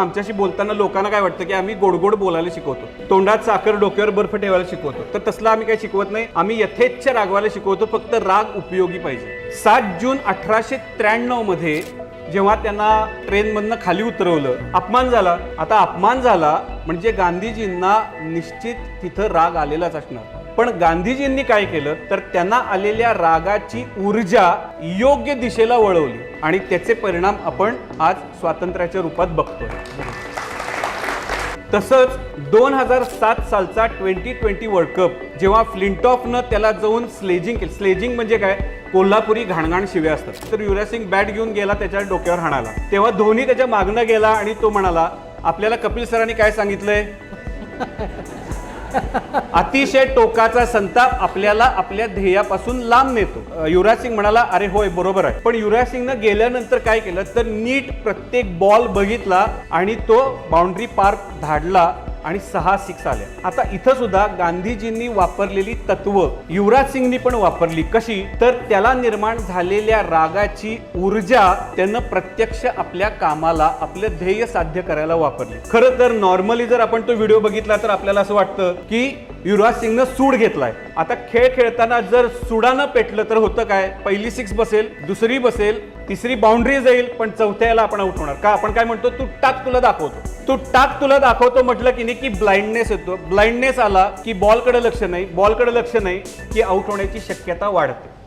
आमच्याशी बोलताना लोकांना काय वाटतं की आम्ही गोडगोड बोलायला शिकवतो. तोंडात साखर डोक्यावर बर्फ ठेवायला शिकवतो. तर तसलं आम्ही काही शिकवत नाही. आम्ही यथेच्छ रागवायला शिकवतो. फक्त राग उपयोगी पाहिजे. सात जून अठराशे त्र्याण्णवमध्ये जेव्हा त्यांना ट्रेनमधनं खाली उतरवलं अपमान झाला. आता अपमान झाला म्हणजे गांधीजींना निश्चित तिथं राग आलेलाच असणार. पण गांधीजींनी काय केलं? तर त्यांना आलेल्या रागाची ऊर्जा योग्य दिशेला वळवली. आणि त्याचे परिणाम आपण आज स्वातंत्र्याच्या रूपात बघतोय. तसंच दोन हजार सात सालचा ट्वेंटी ट्वेंटी वर्ल्ड कप जेव्हा फ्लिंटॉफनं त्याला जाऊन स्लेजिंग केलं. स्लेजिंग म्हणजे काय? कोल्हापुरी घाणघाण शिव्या असतात. तर युवराज सिंग बॅट घेऊन गेला त्याच्या डोक्यावर हाणाला तेव्हा धोनी त्याच्या मागणं गेला आणि तो म्हणाला आपल्याला कपिल सरांनी काय सांगितलंय? अतिशय टोकाचा संताप आपल्याला आपल्या ध्येयापासून लांब नेतो. युवराज सिंग म्हणाला अरे होय बरोबर आहे. पण युवराज सिंगनं गेल्यानंतर काय केलं? तर नीट प्रत्येक बॉल बघितला आणि तो बाउंड्री पार्क धाडला. आणि सहा सिक्स आल्या. आता इथं सुद्धा गांधीजींनी वापरलेली तत्व युवराज सिंगनी पण वापरली. कशी? तर त्याला निर्माण झालेल्या रागाची ऊर्जा त्यानं प्रत्यक्ष आपल्या कामाला आपलं ध्येय साध्य करायला वापरली. खरं तर नॉर्मली जर आपण तो व्हिडिओ बघितला तर आपल्याला असं वाटतं की युवराज सिंगनं सूड घेतलाय. आता खेळ खेळताना जर सुडानं पेटलं तर होतं काय? पहिली सिक्स बसेल दुसरी बसेल तिसरी बाउंड्री जाईल पण चौथ्याला आपण आउट होणार. का? आपण काय म्हणतो? तू टाक तुला दाखवतो. तू टाक तुला दाखवतो म्हटलं की नाही की ब्लाइंडनेस येतो. ब्लाइंडनेस आला की बॉलकडे लक्ष नाही. बॉलकडे लक्ष नाही की आउट होण्याची शक्यता वाढते.